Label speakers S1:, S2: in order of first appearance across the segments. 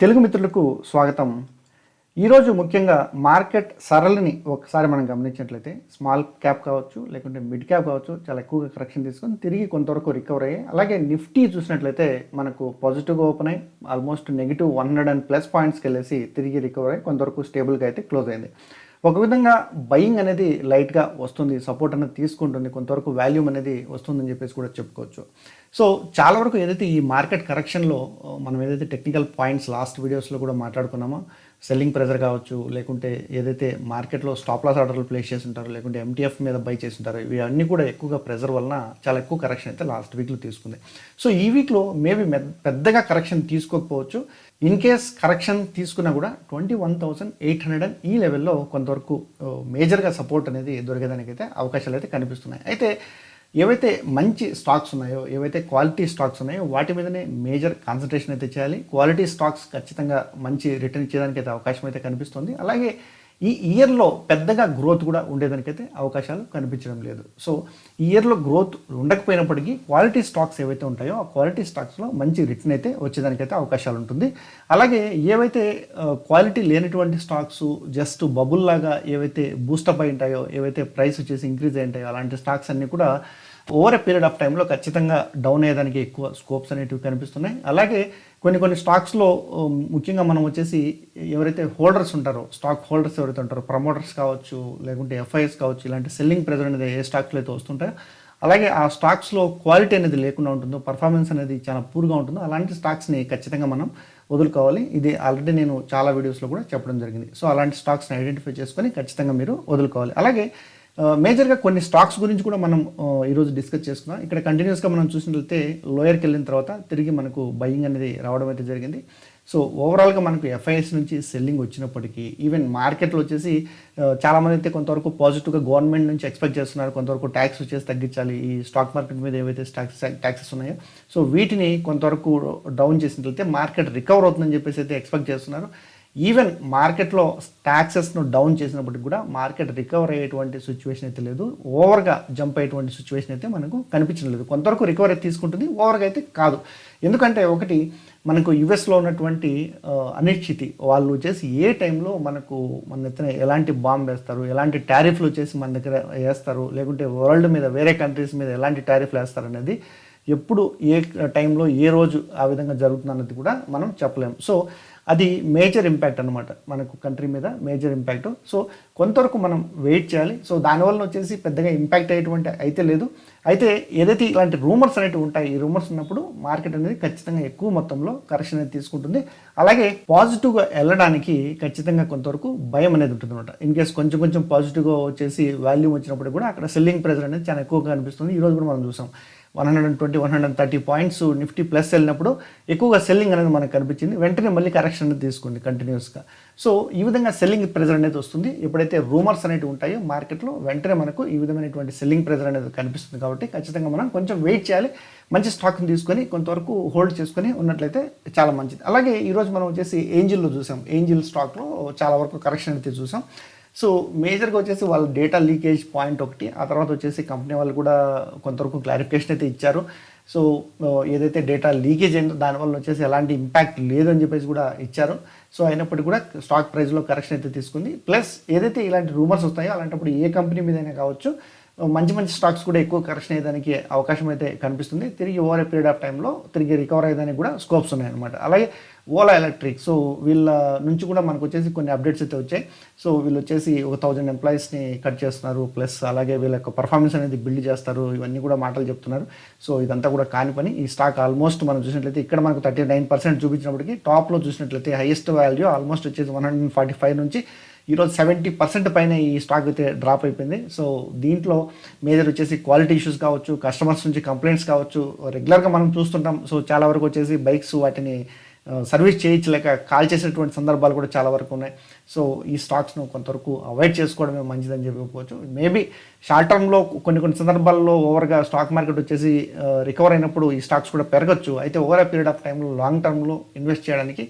S1: తెలుగు మిత్రులకు స్వాగతం. ఈరోజు ముఖ్యంగా మార్కెట్ సరళిని ఒకసారి మనం గమనించినట్లయితే స్మాల్ క్యాప్ కావచ్చు లేకుంటే మిడ్ క్యాప్ కావచ్చు చాలా ఎక్కువగా కరెక్షన్ తీసుకొని తిరిగి కొంతవరకు రికవర్ అయ్యాయి. అలాగే నిఫ్టీ చూసినట్లయితే మనకు పాజిటివ్గా ఓపెన్ అయ్యి almost negative one hundred and plus పాయింట్స్కి వెళ్ళేసి తిరిగి రికవర్ అయ్యి కొంతవరకు స్టేబుల్గా అయితే క్లోజ్ అయింది. ఒక విధంగా బయింగ్ అనేది లైట్గా వస్తుంది సపోర్ట్ అనేది తీసుకుంటుంది కొంతవరకు వాల్యూమ్ అనేది వస్తుందని చెప్పేసి కూడా చెప్పుకోవచ్చు. సో చాలా వరకు ఏదైతే ఈ మార్కెట్ కరెక్షన్లో మనం ఏదైతే టెక్నికల్ పాయింట్స్ లాస్ట్ వీడియోస్లో కూడా మాట్లాడుకున్నామో సెల్లింగ్ ప్రెజర్ కావచ్చు లేకుంటే ఏదైతే మార్కెట్లో స్టాప్ లాస్ ఆర్డర్లు ప్లేస్ చేసి ఉంటారో లేకుంటే ఎంటీఎఫ్ మీద బై చేసి ఉంటారో ఇవి కూడా ఎక్కువగా ప్రెజర్ వలన చాలా ఎక్కువ కరెక్షన్ అయితే లాస్ట్ వీక్లో తీసుకుంది. సో ఈ వీక్లో మేబీ పెద్దగా కరెక్షన్ తీసుకోకపోవచ్చు. ఇన్ కేస్ కరెక్షన్ తీసుకున్నా కూడా twenty one thousand eight hundred and ఈ లెవెల్లో కొంతవరకు మేజర్గా సపోర్ట్ అనేది దొరికేదానికైతే అవకాశాలు అయితే కనిపిస్తున్నాయి. అయితే ఏవైతే మంచి స్టాక్స్ ఉన్నాయో ఏవైతే క్వాలిటీ స్టాక్స్ ఉన్నాయో వాటి మీదనే మేజర్ కాన్సన్ట్రేషన్ అయితే చేయాలి. క్వాలిటీ స్టాక్స్ ఖచ్చితంగా మంచి రిటర్న్ ఇచ్చేదానికి అయితే అవకాశం అయితే కనిపిస్తుంది. అలాగే ఈ ఇయర్లో పెద్దగా గ్రోత్ కూడా ఉండేదానికైతే అవకాశాలు కనిపించడం లేదు. సో ఈ ఇయర్లో గ్రోత్ ఉండకపోయినప్పటికీ క్వాలిటీ స్టాక్స్ ఏవైతే ఉంటాయో ఆ క్వాలిటీ స్టాక్స్లో మంచి రిటర్న్ అయితే వచ్చేదానికైతే అవకాశాలు ఉంటుంది. అలాగే ఏవైతే క్వాలిటీ లేనటువంటి స్టాక్స్ జస్ట్ బబుల్ లాగా ఏవైతే బూస్టప్ అయి ఉంటాయో ఏవైతే ప్రైస్ వచ్చేసి ఇంక్రీజ్ అయి ఉంటాయో అలాంటి స్టాక్స్ అన్నీ కూడా ఓవర్ ఎ పీరియడ్ ఆఫ్ టైంలో ఖచ్చితంగా డౌన్ అయ్యేదానికి ఎక్కువ స్కోప్స్ అనేటివి కనిపిస్తున్నాయి. అలాగే కొన్ని కొన్ని స్టాక్స్లో ముఖ్యంగా మనం వచ్చేసి ఎవరైతే హోల్డర్స్ ఉంటారో స్టాక్ హోల్డర్స్ ఎవరైతే ఉంటారో ప్రమోటర్స్ కావచ్చు లేకుంటే ఎఫ్ఐఎస్ కావచ్చు ఇలాంటి సెల్లింగ్ ప్రెజర్ అనేది ఏ స్టాక్స్లో అయితే వస్తుంటాయో అలాగే ఆ స్టాక్స్లో క్వాలిటీ అనేది లేకుండా ఉంటుందో పర్ఫార్మెన్స్ అనేది చాలా పూర్గా ఉంటుందో అలాంటి స్టాక్స్ని ఖచ్చితంగా మనం వదులుకోవాలి. ఇది ఆల్రెడీ నేను చాలా వీడియోస్లో కూడా చెప్పడం జరిగింది. సో అలాంటి స్టాక్స్ని ఐడెంటిఫై చేసుకొని ఖచ్చితంగా మీరు వదులుకోవాలి. అలాగే మేజర్గా కొన్ని స్టాక్స్ గురించి కూడా మనం ఈరోజు డిస్కస్ చేసుకున్నాం. ఇక్కడ కంటిన్యూస్గా మనం చూసినట్లయితే లోయర్కి వెళ్ళిన తర్వాత తిరిగి మనకు బయింగ్ అనేది రావడం అయితే జరిగింది. సో ఓవరాల్గా మనకు ఎఫ్ఐఎస్ నుంచి సెల్లింగ్ వచ్చినప్పటికీ ఈవెన్ మార్కెట్లో వచ్చేసి చాలామంది అయితే కొంతవరకు పాజిటివ్గా గవర్నమెంట్ నుంచి ఎక్స్పెక్ట్ చేస్తున్నారు. కొంతవరకు ట్యాక్స్ వచ్చేసి తగ్గించాలి. ఈ స్టాక్ మార్కెట్ మీద ఏవైతే ట్యాక్స్ ట్యాక్సెస్ ఉన్నాయో సో వీటిని కొంతవరకు డౌన్ చేసినట్లయితే మార్కెట్ రికవర్ అవుతుందని చెప్పేసి అయితే ఎక్స్పెక్ట్ చేస్తున్నారు. ఈవెన్ మార్కెట్లో ట్యాక్సెస్ను డౌన్ చేసినప్పటికి కూడా మార్కెట్ రికవర్ అయ్యేటువంటి సిచ్యువేషన్ అయితే లేదు. ఓవర్గా జంప్ అయ్యేటువంటి సిచ్యువేషన్ అయితే మనకు కనిపించడం లేదు. కొంతవరకు రికవర్ అయితే తీసుకుంటుంది ఓవర్గా అయితే కాదు. ఎందుకంటే ఒకటి మనకు యుఎస్లో ఉన్నటువంటి అనిశ్చితి. వాళ్ళు వచ్చేసి ఏ టైంలో మనకు మన ఎత్తున ఎలాంటి బాంబ్ వేస్తారు ఎలాంటి టారిఫ్లు వచ్చేసి మన దగ్గర వేస్తారు లేకుంటే వరల్డ్ మీద వేరే కంట్రీస్ మీద ఎలాంటి టారిఫ్లు వేస్తారు అనేది ఎప్పుడు ఏ టైంలో ఏ రోజు ఆ విధంగా జరుగుతుంది అన్నది కూడా మనం చెప్పలేము సో అది మేజర్ ఇంపాక్ట్ అనమాట మనకు కంట్రీ మీద మేజర్ ఇంపాక్ట్ సో కొంతవరకు మనం వెయిట్ చేయాలి. సో దానివల్ల వచ్చేసి పెద్దగా ఇంపాక్ట్ అయ్యేటువంటి అయితే లేదు. అయితే ఏదైతే ఇలాంటి రూమర్స్ అనేవి ఉంటాయి ఈ రూమర్స్ ఉన్నప్పుడు మార్కెట్ అనేది ఖచ్చితంగా ఎక్కువ మొత్తంలో కరెక్షన్ అనేది తీసుకుంటుంది. అలాగే పాజిటివ్గా వెళ్ళడానికి ఖచ్చితంగా కొంతవరకు భయం అనేది ఉంటుంది అనమాట ఇన్ కేస్ కొంచెం కొంచెం పాజిటివ్గా వచ్చేసి వాల్యూమ్ వచ్చినప్పుడు కూడా అక్కడ సెల్లింగ్ ప్రెజర్ అనేది చాలా ఎక్కువగా అనిపిస్తుంది ఈరోజు కూడా మనం చూసాం. One hundred and twenty one hundred and thirty points Nifty plus వెళ్ళినప్పుడు ఎక్కువగా సెల్లింగ్ అనేది మనకు కనిపించింది. వెంటనే మళ్ళీ కరెక్షన్ అనేది తీసుకుంది కంటిన్యూస్గా. సో ఈ విధంగా సెల్లింగ్ ప్రెజర్ అనేది వస్తుంది. ఎప్పుడైతే రూమర్స్ అనేవి ఉంటాయో మార్కెట్లో వెంటనే మనకు ఈ విధమైనటువంటి సెల్లింగ్ ప్రెజర్ అనేది కనిపిస్తుంది కాబట్టి ఖచ్చితంగా మనం కొంచెం వెయిట్ చేయాలి. మంచి స్టాక్ని తీసుకొని కొంతవరకు హోల్డ్ చేసుకొని ఉన్నట్లయితే చాలా మంచిది. అలాగే ఈరోజు మనం వచ్చేసి ఏంజిల్లో చూసాం. ఏంజిల్ స్టాక్లో చాలా వరకు కరెక్షన్ అయితే చూసాం. సో మేజర్గా వచ్చేసి వాళ్ళ డేటా లీకేజ్ పాయింట్ ఒకటి ఆ తర్వాత వచ్చేసి కంపెనీ వాళ్ళు కూడా కొంతవరకు క్లారిఫికేషన్ అయితే ఇచ్చారు. సో ఏదైతే డేటా లీకేజ్ అయిందో దానివల్ల వచ్చేసి ఎలాంటి ఇంపాక్ట్ లేదని చెప్పేసి కూడా ఇచ్చారు. సో అయినప్పటికీ కూడా స్టాక్ ప్రైస్లో కరెక్షన్ అయితే తీసుకుంది. ప్లస్ ఏదైతే ఇలాంటి రూమర్స్ వస్తాయో అలాంటప్పుడు ఏ కంపెనీ మీదైనా కావచ్చు మంచి మంచి స్టాక్స్ కూడా ఎక్కువ కరెక్షన్ అయ్యేదానికి అవకాశం అయితే కనిపిస్తుంది. తిరిగి ఓవర్ ఏ పీరియడ్ ఆఫ్ టైంలో తిరిగి రికవర్ అయ్యేదానికి కూడా స్కోప్స్ ఉన్నాయన్నమాట. అలాగే ఓలా ఎలక్ట్రిక్ సో వీళ్ళ నుంచి కూడా మనకు వచ్చేసి కొన్ని అప్డేట్స్ అయితే వచ్చాయి. సో వీళ్ళు వచ్చేసి ఒక థౌజండ్ ఎంప్లాయీస్ని కట్ చేస్తున్నారు ప్లస్ అలాగే వీళ్ళ యొక్క పర్ఫార్మెన్స్ అనేది బిల్డ్ చేస్తారు ఇవన్నీ కూడా మాటలు చెప్తున్నారు. సో ఇదంతా కూడా కాని పని. ఈ స్టాక్ ఆల్మోస్ట్ మనం చూసినట్లయితే ఇక్కడ మనకు థర్టీ నైన్ పర్సెంట్ చూపించినప్పటికీ టాప్లో చూసినట్లయితే హైయెస్ట్ వాల్యూ ఆల్మోస్ట్ వచ్చేసి వన్ హండ్రెడ్ ఫార్టీ ఫైవ్ నుంచి ఈరోజు సెవెంటీ పర్సెంట్ పైన ఈ స్టాక్ అయితే డ్రాప్ అయిపోయింది. సో దీంట్లో మేజర్ వచ్చేసి క్వాలిటీ ఇష్యూస్ కావచ్చు కస్టమర్స్ నుంచి కంప్లైంట్స్ కావచ్చు రెగ్యులర్గా మనం చూస్తుంటాం. సో చాలా వరకు వచ్చేసి బైక్స్ వాటిని సర్వీస్ చేయించలేక కాల్ చేసేటువంటి సందర్భాలు కూడా చాలా వరకు ఉన్నాయి. సో ఈ స్టాక్స్ను కొంతవరకు అవాయిడ్ చేసుకోవడమే మంచిదని చెప్పుకోవచ్చు మేబీ షార్ట్ టర్మ్లో కొన్ని కొన్ని సందర్భాల్లో ఓవర్గా స్టాక్ మార్కెట్ వచ్చేసి రికవర్ అయినప్పుడు ఈ స్టాక్స్ కూడా పెరగచ్చు. అయితే ఓవర్ పీరియడ్ ఆఫ్ టైంలో లాంగ్ టర్మ్లో ఇన్వెస్ట్ చేయడానికి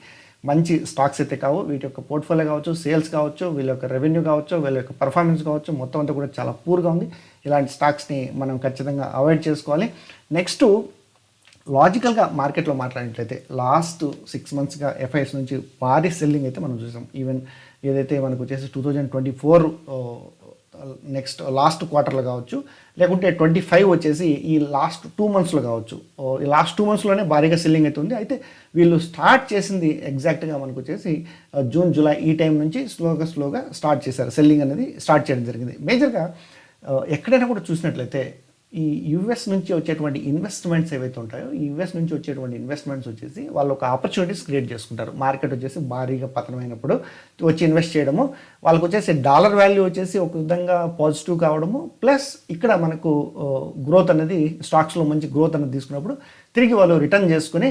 S1: మంచి స్టాక్స్ అయితే కావు వీటి యొక్క పోర్ట్ఫోలియో కావచ్చు సేల్స్ కావచ్చు వీళ్ళ యొక్క రెవెన్యూ కావచ్చు వీళ్ళ యొక్క పర్ఫార్మెన్స్ కావచ్చు మొత్తం అంతా కూడా చాలా పూర్గా ఉంది. ఇలాంటి స్టాక్స్ని మనం ఖచ్చితంగా అవాయిడ్ చేసుకోవాలి. నెక్స్ట్ లాజికల్గా మార్కెట్లో మాట్లాడినట్లయితే లాస్ట్ సిక్స్ మంత్స్గా ఎఫ్ఐఎస్ నుంచి భారీ సెల్లింగ్ అయితే మనం చూసాం. ఈవెన్ ఏదైతే మనకు వచ్చేసి two thousand twenty four next last క్వార్టర్లో కావచ్చు లేకుంటే ట్వంటీ ఫైవ్ వచ్చేసి ఈ లాస్ట్ టూ మంత్స్లో కావచ్చు. ఓ, ఈ లాస్ట్ టూ మంత్స్లోనే భారీగా సెల్లింగ్ అయితే ఉంది అయితే వీళ్ళు స్టార్ట్ చేసింది ఎగ్జాక్ట్గా మనకు వచ్చేసి జూన్ జూలై ఈ టైం నుంచి స్లోగా స్లోగా స్టార్ట్ చేశారు. సెల్లింగ్ అనేది స్టార్ట్ చేయడం జరిగింది. మేజర్గా ఎక్కడైనా కూడా చూసినట్లయితే ఈ యుఎస్ నుంచి వచ్చేటువంటి ఇన్వెస్ట్మెంట్స్ ఏవైతే ఉంటాయో యుఎస్ నుంచి వచ్చేటువంటి ఇన్వెస్ట్మెంట్స్ వచ్చేసి వాళ్ళు ఒక ఆపర్చునిటీస్ క్రియేట్ చేసుకుంటారు. మార్కెట్ వచ్చేసి భారీగా పతనమైనప్పుడు వచ్చి ఇన్వెస్ట్ చేయడము వాళ్ళకి వచ్చేసి డాలర్ వాల్యూ వచ్చేసి ఒక విధంగా పాజిటివ్ కావడము ప్లస్ ఇక్కడ మనకు గ్రోత్ అనేది స్టాక్స్లో మంచి గ్రోత్ అనేది తీసుకున్నప్పుడు తిరిగి వాళ్ళు రిటర్న్ చేసుకుని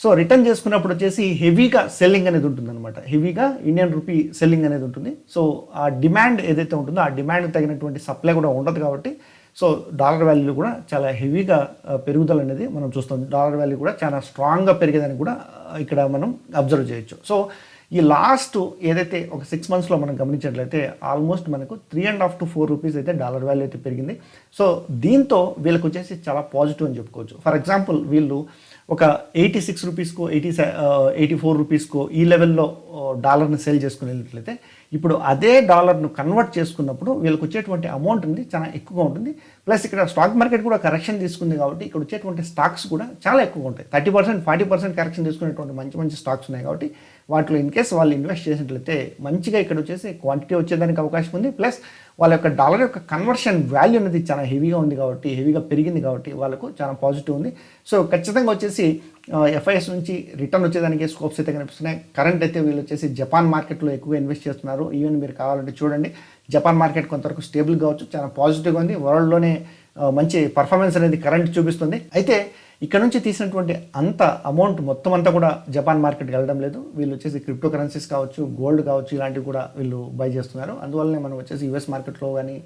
S1: సో రిటర్న్ చేసుకున్నప్పుడు వచ్చేసి హెవీగా సెల్లింగ్ అనేది ఉంటుందన్నమాట. హెవీగా ఇండియన్ రూపీ సెల్లింగ్ అనేది ఉంటుంది. సో ఆ డిమాండ్ ఏదైతే ఉంటుందో ఆ డిమాండ్ తగినటువంటి సప్లై కూడా ఉండదు కాబట్టి సో డాలర్ వాల్యూ కూడా చాలా హెవీగా పెరుగుదల అనేది మనం చూస్తాం. డాలర్ వాల్యూ కూడా చాలా స్ట్రాంగ్గా పెరిగేదని కూడా ఇక్కడ మనం అబ్జర్వ్ చేయొచ్చు. సో ఈ లాస్ట్ ఏదైతే ఒక సిక్స్ మంత్స్లో మనం గమనించినట్లయితే ఆల్మోస్ట్ మనకు three and half to four rupees అయితే డాలర్ వాల్యూ అయితే పెరిగింది. సో దీంతో వీళ్ళకి వచ్చేసి చాలా పాజిటివ్ అని చెప్పుకోవచ్చు. ఫర్ ఎగ్జాంపుల్ వీళ్ళు ఒక ఎయిటీ సిక్స్ రూపీస్కో ఎయిటీ ఎయిటీ ఫోర్ రూపీస్కో ఈ లెవెల్లో డాలర్ని సేల్ చేసుకుని వెళ్ళినట్లయితే ఇప్పుడు అదే డాలర్ను కన్వర్ట్ చేసుకున్నప్పుడు వీళ్ళకి వచ్చేటువంటి అమౌంట్ ఉంది చాలా ఎక్కువగా ఉంటుంది. ప్లస్ ఇక్కడ స్టాక్ మార్కెట్ కూడా కరెక్షన్ తీసుకుంది కాబట్టి ఇక్కడ వచ్చేటువంటి స్టాక్స్ కూడా చాలా ఎక్కువగా ఉంటాయి. Thirty percent forty percent correction తీసుకునేటువంటి మంచి మంచి స్టాక్స్ ఉన్నాయి కాబట్టి వాటిలో ఇన్ కేస్ వాళ్ళు ఇన్వెస్ట్ చేసినట్లయితే మంచిగా ఇక్కడ వచ్చేసి క్వాంటిటీ వచ్చేదానికి అవకాశం ఉంది. ప్లస్ వాళ్ళ యొక్క డాలర్ యొక్క కన్వర్షన్ వాల్యూ అనేది చాలా హెవీగా ఉంది కాబట్టి హెవీగా పెరిగింది కాబట్టి వాళ్ళకు చాలా పాజిటివ్ ఉంది. సో ఖచ్చితంగా వచ్చేసి ఎఫ్ఐఎస్ నుంచి రిటర్న్ వచ్చేదానికి స్కోప్స్ అయితే కనిపిస్తున్నాయి. కరెంట్ అయితే వీళ్ళు వచ్చేసి జపాన్ మార్కెట్లో ఎక్కువగా ఇన్వెస్ట్ చేస్తున్నారు. ఈవెన్ మీరు కావాలంటే చూడండి జపాన్ మార్కెట్ కొంతవరకు స్టేబుల్ కావచ్చు చాలా పాజిటివ్గా ఉంది. వరల్డ్లోనే మంచి పర్ఫార్మెన్స్ అనేది కరెంట్ చూపిస్తుంది. అయితే ఇక్కడ నుంచి తీసినటువంటి అంత అమౌంట్ మొత్తం అంతా కూడా జపాన్ మార్కెట్కి వెళ్ళడం లేదు. వీళ్ళు వచ్చేసి క్రిప్టో కరెన్సీస్ కావచ్చు గోల్డ్ కావచ్చు ఇలాంటివి కూడా వీళ్ళు బై చేస్తున్నారు. అందువల్లనే మనం వచ్చేసి యూఎస్ మార్కెట్లో కానీ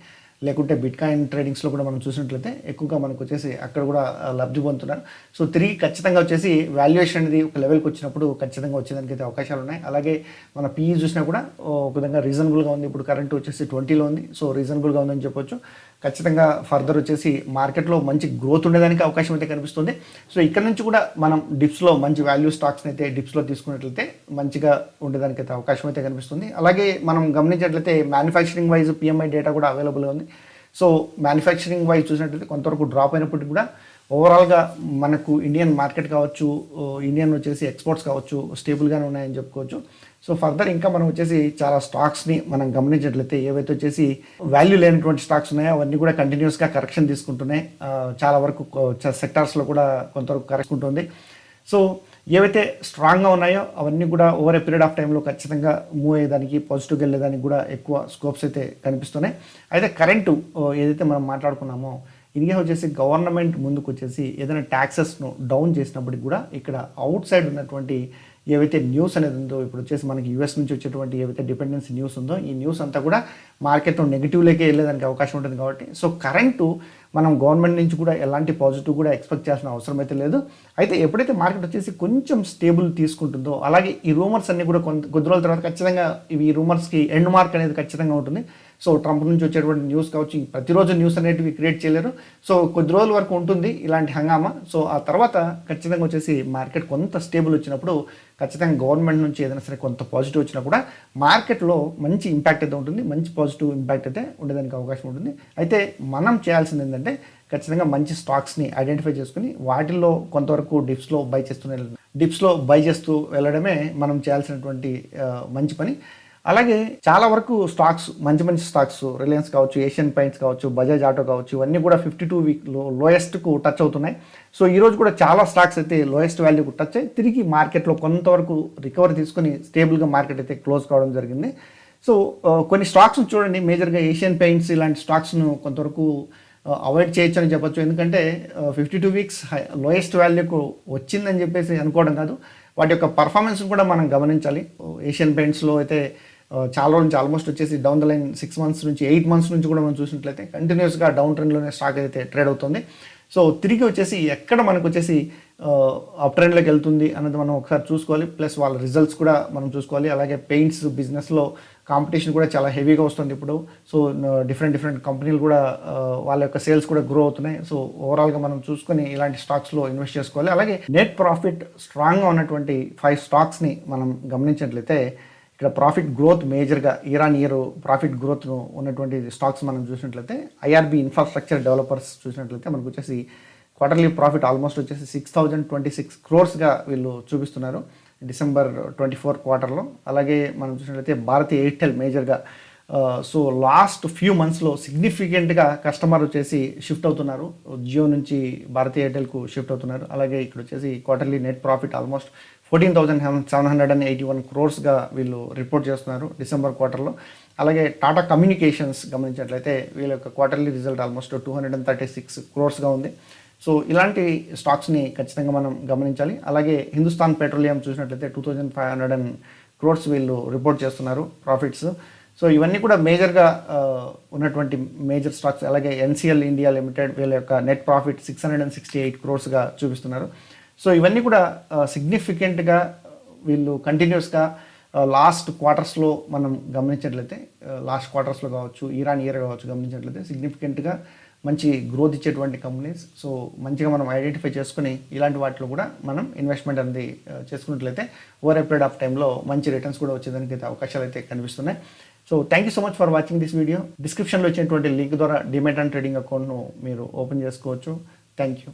S1: లేకుంటే బిట్ కాయిన్ ట్రేడింగ్స్లో కూడా మనం చూసినట్లయితే ఎక్కువగా మనకు వచ్చేసి అక్కడ కూడా లబ్ధి పొందుతున్నారు. సో తిరిగి ఖచ్చితంగా వచ్చేసి వాల్యుయేషన్ అనేది ఒక లెవెల్కి వచ్చినప్పుడు ఖచ్చితంగా వచ్చేదానికి అయితే అవకాశాలు ఉన్నాయి. అలాగే మన పీఈ చూసినా కూడా ఒక విధంగా రీజనబుల్గా ఉంది. ఇప్పుడు కరెంట్ వచ్చేసి ట్వంటీలో ఉంది. సో రీజనబుల్గా ఉందని చెప్పొచ్చు. ఖచ్చితంగా ఫర్దర్ వచ్చేసి మార్కెట్లో మంచి గ్రోత్ ఉండేదానికి అవకాశం అయితే కనిపిస్తుంది. సో ఇక్కడ నుంచి కూడా మనం డిప్స్లో మంచి వాల్యూ స్టాక్స్ని అయితే డిప్స్లో తీసుకున్నట్లయితే మంచిగా ఉండేదానికి అయితే అవకాశం అయితే కనిపిస్తుంది. అలాగే మనం గమనించినట్లయితే మ్యానుఫ్యాక్చరింగ్ వైజ్ పిఎంఐ డేటా కూడా అవైలబుల్గా ఉంది. సో మ్యానుఫ్యాక్చరింగ్ వైజ్ చూసినట్లయితే కొంతవరకు డ్రాప్ అయినప్పటికీ కూడా ఓవరాల్గా మనకు ఇండియన్ మార్కెట్ కావచ్చు uh, ఇండియన్ వచ్చేసి ఎక్స్పోర్ట్స్ కావచ్చు స్టేబుల్గానే ఉన్నాయని చెప్పుకోవచ్చు. సో ఫర్దర్ ఇంకా మనం వచ్చేసి చాలా స్టాక్స్ని మనం గమనించినట్లయితే ఏవైతే వచ్చేసి వాల్యూ లేనటువంటి స్టాక్స్ ఉన్నాయో అవన్నీ కూడా కంటిన్యూస్గా కరెక్షన్ తీసుకుంటున్నాయి. చాలా వరకు సెక్టార్స్లో కూడా కొంతవరకు కరెక్ట్ ఉంటుంది. సో ఏవైతే స్ట్రాంగ్గా ఉన్నాయో అవన్నీ కూడా ఓవర్ ఏ పీరియడ్ ఆఫ్ టైంలో ఖచ్చితంగా మూవ్ అయ్యేదానికి పాజిటివ్గా వెళ్ళేదానికి కూడా ఎక్కువ స్కోప్స్ అయితే కనిపిస్తున్నాయి. అయితే కరెంటు ఏదైతే మనం మాట్లాడుకున్నామో ఇండియా వచ్చేసి గవర్నమెంట్ ముందుకు వచ్చేసి ఏదైనా ట్యాక్సెస్ను డౌన్ చేసినప్పటికి కూడా ఇక్కడ అవుట్ సైడ్ ఉన్నటువంటి ఏవైతే న్యూస్ అనేది ఉందో ఇప్పుడు వచ్చేసి మనకి యూఎస్ నుంచి వచ్చేటువంటి ఏవైతే డిపెండెన్సీ న్యూస్ ఉందో ఈ న్యూస్ అంతా కూడా మార్కెట్లో నెగిటివ్లోకి వెళ్ళేదానికి అవకాశం ఉంటుంది కాబట్టి సో కరెంటు మనం గవర్నమెంట్ నుంచి కూడా ఎలాంటి పాజిటివ్ కూడా ఎక్స్పెక్ట్ చేయాల్సిన అవసరం అయితే లేదు. అయితే ఎప్పుడైతే మార్కెట్ వచ్చేసి కొంచెం స్టేబుల్ తీసుకుంటుందో అలాగే ఈ రూమర్స్ అన్ని కూడా కొంత కొద్ది రోజుల తర్వాత ఖచ్చితంగా ఇవి ఈ రూమర్స్కి ఎండ్ మార్క్ అనేది ఖచ్చితంగా ఉంటుంది. సో ట్రంప్ నుంచి వచ్చేటువంటి న్యూస్ కావచ్చు ప్రతిరోజు న్యూస్ అనేటివి క్రియేట్ చేయలేరు. సో కొద్ది రోజుల వరకు ఉంటుంది ఇలాంటి హంగామా. సో ఆ తర్వాత ఖచ్చితంగా వచ్చేసి మార్కెట్ కొంత స్టేబుల్ వచ్చినప్పుడు ఖచ్చితంగా గవర్నమెంట్ నుంచి ఏదైనా సరే కొంత పాజిటివ్ వచ్చినా కూడా మార్కెట్లో మంచి ఇంపాక్ట్ అయితే ఉంటుంది మంచి పాజిటివ్ ఇంపాక్ట్ అయితే ఉండేదానికి అవకాశం ఉంటుంది. అయితే మనం చేయాల్సింది ఏంటంటే ఖచ్చితంగా మంచి స్టాక్స్ని ఐడెంటిఫై చేసుకుని వాటిల్లో కొంతవరకు డిప్స్లో బై చేస్తూనే డిప్స్లో బై చేస్తూ వెళ్ళడమే మనం చేయాల్సినటువంటి మంచి పని. అలాగే చాలా వరకు స్టాక్స్ మంచి మంచి స్టాక్స్ రిలయన్స్ కావచ్చు ఏషియన్ పెయింట్స్ కావచ్చు బజాజ్ ఆటో కావచ్చు ఇవన్నీ కూడా ఫిఫ్టీ టూ వీక్లో లోయెస్ట్కు టచ్ అవుతున్నాయి. సో ఈరోజు కూడా చాలా స్టాక్స్ అయితే లోయెస్ట్ వాల్యూకు టచ్ అయ్యి తిరిగి మార్కెట్లో కొంతవరకు రికవరీ తీసుకుని స్టేబుల్గా మార్కెట్ అయితే క్లోజ్ కావడం జరిగింది. సో కొన్ని స్టాక్స్ను చూడండి మేజర్గా ఏషియన్ పెయింట్స్ ఇలాంటి స్టాక్స్ను కొంతవరకు అవాయిడ్ చేయొచ్చు అని చెప్పొచ్చు. ఎందుకంటే ఫిఫ్టీ టూ వీక్స్ లోయెస్ట్ వాల్యూకు వచ్చిందని చెప్పేసి అనుకోవడం కాదు. వాటి యొక్క పర్ఫార్మెన్స్ కూడా మనం గమనించాలి. ఏషియన్ పెయింట్స్లో అయితే చాలా రోజు నుంచి ఆల్మోస్ట్ వచ్చేసి down the line six months నుంచి ఎయిట్ మంత్స్ నుంచి కూడా మనం చూసినట్లయితే కంటిన్యూస్గా డౌన్ ట్రెండ్లోనే స్టాక్ అయితే ట్రేడ్ అవుతుంది. సో తిరిగి వచ్చేసి ఎక్కడ మనకు వచ్చేసి అప్ ట్రెండ్లోకి వెళ్తుంది అన్నది మనం ఒకసారి చూసుకోవాలి. ప్లస్ వాళ్ళ రిజల్ట్స్ కూడా మనం చూసుకోవాలి. అలాగే పెయింట్స్ బిజినెస్లో కాంపిటీషన్ కూడా చాలా హెవీగా వస్తుంది ఇప్పుడు. సో డిఫరెంట్ డిఫరెంట్ కంపెనీలు కూడా వాళ్ళ యొక్క సేల్స్ కూడా గ్రో అవుతున్నాయి. సో ఓవరాల్గా మనం చూసుకొని ఇలాంటి స్టాక్స్లో ఇన్వెస్ట్ చేసుకోవాలి. అలాగే నెట్ ప్రాఫిట్ స్ట్రాంగ్గా ఉన్నటువంటి ఫైవ్ స్టాక్స్ని మనం గమనించినట్లయితే ఇక్కడ ప్రాఫిట్ గ్రోత్ మేజర్గా year on year profit growth ఉన్నటువంటి స్టాక్స్ మనం చూసినట్లయితే ఐఆర్బి ఇన్ఫ్రాస్ట్రక్చర్ డెవలపర్స్ చూసినట్లయితే మనకు వచ్చేసి క్వార్టర్లీ ప్రాఫిట్ ఆల్మోస్ట్ వచ్చేసి సిక్స్ థౌజండ్ ట్వంటీ సిక్స్ క్రోర్స్గా వీళ్ళు చూపిస్తున్నారు డిసెంబర్ ట్వంటీ ఫోర్ క్వార్టర్లో అలాగే మనం చూసినట్లయితే భారతీయ ఎయిర్టెల్ మేజర్గా సో లాస్ట్ ఫ్యూ మంత్స్లో సిగ్నిఫికెంట్గా కస్టమర్ వచ్చేసి షిఫ్ట్ అవుతున్నారు. జియో నుంచి భారతీయ ఎయిర్టెల్కు షిఫ్ట్ అవుతున్నారు. అలాగే ఇక్కడ వచ్చేసి quarterly net profit almost fourteen thousand seven hundred and eighty one క్రోర్స్గా వీళ్ళు రిపోర్ట్ చేస్తున్నారు డిసెంబర్ క్వార్టర్లో. అలాగే టాటా కమ్యూనికేషన్స్ గమనించినట్లయితే వీళ్ళ యొక్క quarterly result almost two hundred and thirty six క్రోర్స్గా ఉంది. సో ఇలాంటి స్టాక్స్ని ఖచ్చితంగా మనం గమనించాలి. అలాగే హిందుస్థాన్ పెట్రోలియం చూసినట్లయితే two thousand five hundred and crores వీళ్ళు రిపోర్ట్ చేస్తున్నారు ప్రాఫిట్స్. సో ఇవన్నీ కూడా మేజర్గా ఉన్నటువంటి మేజర్ స్టాక్స్. అలాగే ఎన్సిఎల్ ఇండియా లిమిటెడ్ వీళ్ళ యొక్క net profit six hundred and sixty eight క్రోర్స్గా చూపిస్తున్నారు. సో ఇవన్నీ కూడా సిగ్నిఫికెంట్గా వీళ్ళు కంటిన్యూస్గా లాస్ట్ క్వార్టర్స్లో మనం గమనించినట్లయితే లాస్ట్ క్వార్టర్స్లో కావచ్చు ఈరాన్ ఇయర్ కావచ్చు గమనించినట్లయితే సిగ్నిఫికెంట్గా మంచి గ్రోత్ ఇచ్చేటువంటి కంపెనీస్ సో మంచిగా మనం ఐడెంటిఫై చేసుకుని ఇలాంటి వాటిలో కూడా మనం ఇన్వెస్ట్మెంట్ అనేది చేసుకున్నట్లయితే ఓవర్ ఏ పీరియడ్ ఆఫ్ టైంలో మంచి రిటర్న్స్ కూడా వచ్చేదానికి అయితే అవకాశాలు అయితే కనిపిస్తున్నాయి. So thank you so much for watching this video డిస్క్రిప్షన్లో ఇచ్చినటువంటి లింక్ ద్వారా డిమెట్ అండ్ ట్రేడింగ్ అకౌంట్ను మీరు ఓపెన్ చేసుకోవచ్చు. Thank you